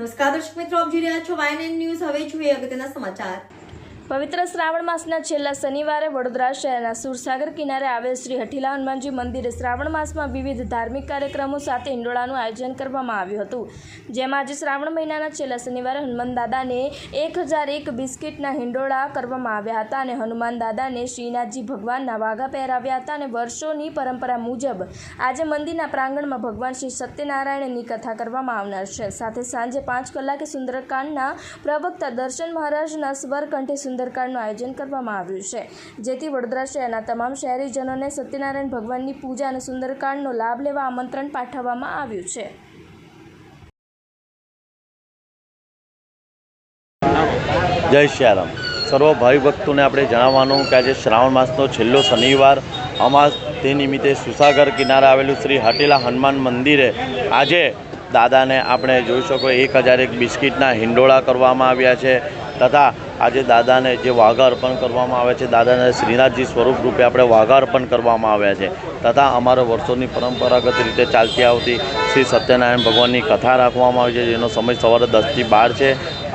નમસ્કાર દર્શક મિત્રો આપ જોઈ રહ્યા છો વાયન ન્યૂઝ હવે જોઈએ અગત્યના સમાચાર. પવિત્ર શ્રાવણ માસના છેલ્લા શનિવારે વડોદરા શહેરના સુરસાગર કિનારે આવેલ શ્રી હઠીલા હનુમાનજી મંદિરે શ્રાવણ માસમાં વિવિધ ધાર્મિક કાર્યક્રમો સાથે હિંડોળાનું આયોજન કરવામાં આવ્યું હતું. જેમાં આજે શ્રાવણ મહિનાના છેલ્લા શનિવારે હનુમાન દાદાને એક હજાર એક બિસ્કિટના હિંડોળા કરવામાં આવ્યા હતા અને હનુમાન દાદાને શ્રીનાથજી ભગવાનના વાઘા પહેરાવ્યા હતા અને વર્ષોની પરંપરા મુજબ આજે મંદિરના પ્રાંગણમાં ભગવાન શ્રી સત્યનારાયણની કથા કરવામાં આવનાર છે. સાથે સાંજે પાંચ કલાકે સુંદરકાંડના પ્રવક્તા દર્શન મહારાજના સ્વર કંઠે સુંદરકાંડનું આયોજન કરવામાં આવ્યું છે. જેથી વડોદરા શહેરના તમામ શહેરીજનોને સત્યનારાયણ ભગવાનની પૂજા અને સુંદરકાંડનો લાભ લેવા આમંત્રણ પાઠવવામાં આવ્યું છે. જય શ્યારામ. સર્વ ભાઈ ભક્તોને આપણે જણાવવાનું કે આજે શ્રાવણ માસનો છેલ્લો શનિવાર. અમાસ તે નિમિત્તે સુસાગર કિનારે આવેલું શ્રી હટેલા હનુમાન મંદિરે આજે દાદાને આપણે જોઈ શકો એક હજાર એક બિસ્કિટના હિંડોળા કરવામાં આવ્યા છે તથા આજે દાદાને જે વાઘા અર્પણ કરવામાં આવે છે, દાદાને શ્રીનાથજી સ્વરૂપ રૂપે આપણે વાઘા અર્પણ કરવામાં આવ્યા છે. તથા અમારા વર્ષોની પરંપરાગત રીતે ચાલતી આવતી શ્રી સત્યનારાયણ ભગવાનની કથા રાખવામાં આવી છે, જેનો સમય સવારે દસથી બાર છે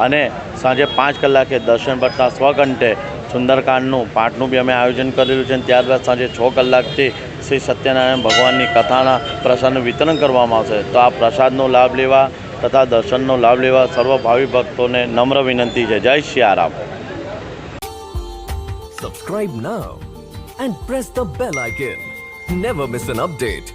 અને સાંજે પાંચ કલાકે દર્શન ભટ્ટના સ્વઘંટે સુંદરકાંડનું પાઠનું બી અમે આયોજન કરેલું છે અને ત્યારબાદ સાંજે છ કલાકથી શ્રી સત્યનારાયણ ભગવાનની કથાના પ્રસાદનું વિતરણ કરવામાં આવશે. તો આ પ્રસાદનો લાભ લેવા તથા દર્શનનો લાભ લેવા સર્વ ભાવિ ભક્તોને નમ્ર વિનંતી છે જય Siyaram Subscribe now and press the bell icon. Never miss an update.